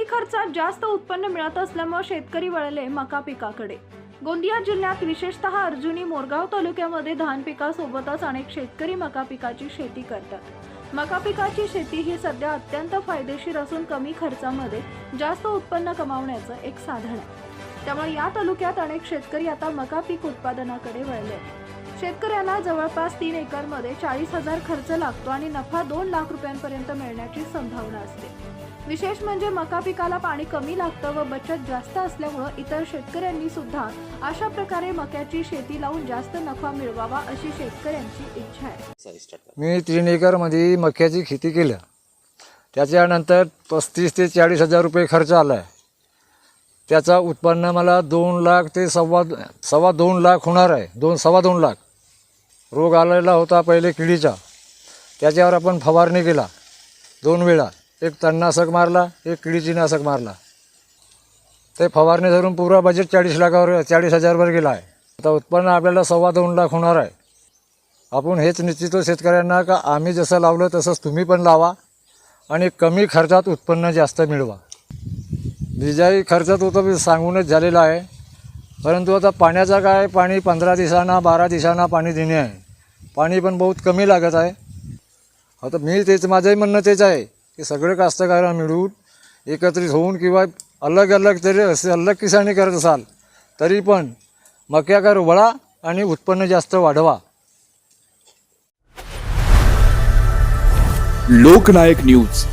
कमी खर्चात जास्त उत्पन्न मिळत असल्यामुळे शेतकरी वळले मका पिकाकडे. गोंदिया जिल्ह्यात विशेषतः अर्जुनी मोरगाव तालुक्यामध्ये धान पिकासोबतच अनेक शेतकरी मका पिकाची शेती करतात. मका पिकाची शेती ही सध्या अत्यंत फायदेशीर असून कमी खर्चामध्ये जास्त उत्पन्न कमावण्याचं एक साधन आहे. त्यामुळे या तालुक्यात अनेक शेतकरी आता मका पीक उत्पादनाकडे वळले आहेत. शेतकऱ्यांना जवळपास तीन एकरमध्ये चाळीस हजार खर्च लागतो आणि नफा दोन लाख रुपयांपर्यंत मिळण्याची संभावना असते. विशेष म्हणजे मका पिकाला पाणी कमी लागतं व बचत जास्त असल्यामुळं इतर शेतकऱ्यांनी सुद्धा अशा प्रकारे मक्याची शेती लावून जास्त नफा मिळवावा अशी शेतकऱ्यांची इच्छा आहे. मी तीन एकरमध्ये मक्याची खेती केल्या. त्याच्यानंतर पस्तीस ते चाळीस हजार रुपये खर्च आला आहे त्याचा उत्पन्न मला दोन लाख ते सव्वा सव्वा दोन लाख होणार आहे. दोन सव्वा दोन लाख. रोग आलेला होता पहिले किडीचा. त्याच्यावर आपण फवारणी केला. दोन वेळा. एक तणनाशक मारला एक किडीची नाशक मारला. ते फवारणी धरून पुरा बजेट चाळीस लाखावर चाळीस हजारवर गेला आहे आता उत्पन्न आपल्याला सव्वा दोन लाख होणार आहे. आपण हेच निश्चितो शेतकऱ्यांना का आम्ही जसं लावलं तसंच तुम्ही पण लावा आणि कमी खर्चात उत्पन्न जास्त मिळवा. बिजाई खर्चात होतं तर सांगूनच झालेला आहे. परंतु आता पाण्याचा काय? पाणी पंधरा दिवसांना बारा दिवसांना पाणी देणे आहे. पाणी पण बहुत कमी लागत आहे. आता मी तेच माझंही म्हणणं तेच आहे. की सगळे कास्तकार मिळून एकत्रित होऊन किंवा अलग अलग तरी असे अलग किसानी करत असाल तरी पण मक्याकर वळा आणि उत्पन्न जास्त वाढवा. लोकनायक न्यूज.